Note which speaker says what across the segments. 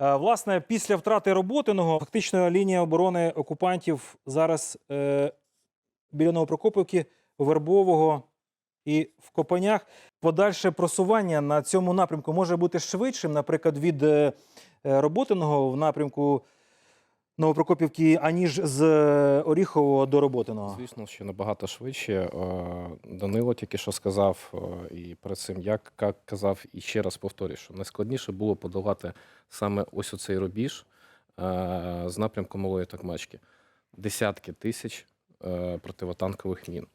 Speaker 1: Е, Власне, після втрати роботиного, фактично лінія оборони окупантів зараз е, біля Новопрокопівки, Вербового і в Копанях. Подальше просування на цьому напрямку може бути швидшим, наприклад, від е, е, роботиного в напрямку Новопрокопівки, аніж з е, Оріхового до роботиного.
Speaker 2: Звісно, що набагато швидше. Е, Данило тільки що сказав, е, і перед цим я казав, і ще раз повторюю, що найскладніше було подолати саме ось оцей рубіж з напрямку малої Токмачки. Десятки тисяч противотанкових мін.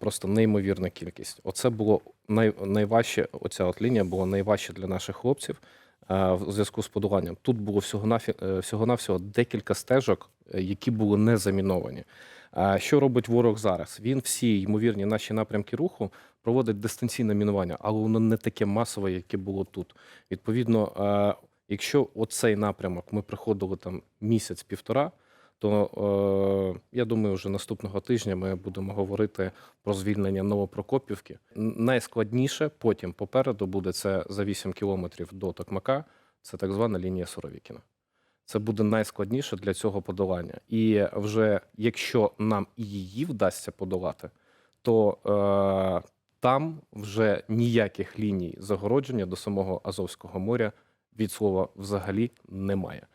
Speaker 2: Просто неймовірна кількість. Оце було най, найважче. Оця от лінія була найважче для наших хлопців в зв'язку з подоланням. Тут було всього всього навсього декілька стежок, е, які були не заміновані. Що робить ворог зараз? Він всі ймовірні наші напрямки руху проводить дистанційне мінування, але воно не таке масове, яке було тут. Відповідно, е, якщо оцей напрямок ми приходили там місяць-півтора, то е, я думаю, вже наступного тижня ми будемо говорити про звільнення Новопрокопівки. Найскладніше потім попереду буде це за 8 кілометрів до Токмака. Це так звана лінія Суровікіна. Це буде найскладніше для цього подолання. І вже якщо нам і її вдасться подолати, то е, там вже ніяких ліній загородження до самого Азовського моря від слова взагалі немає.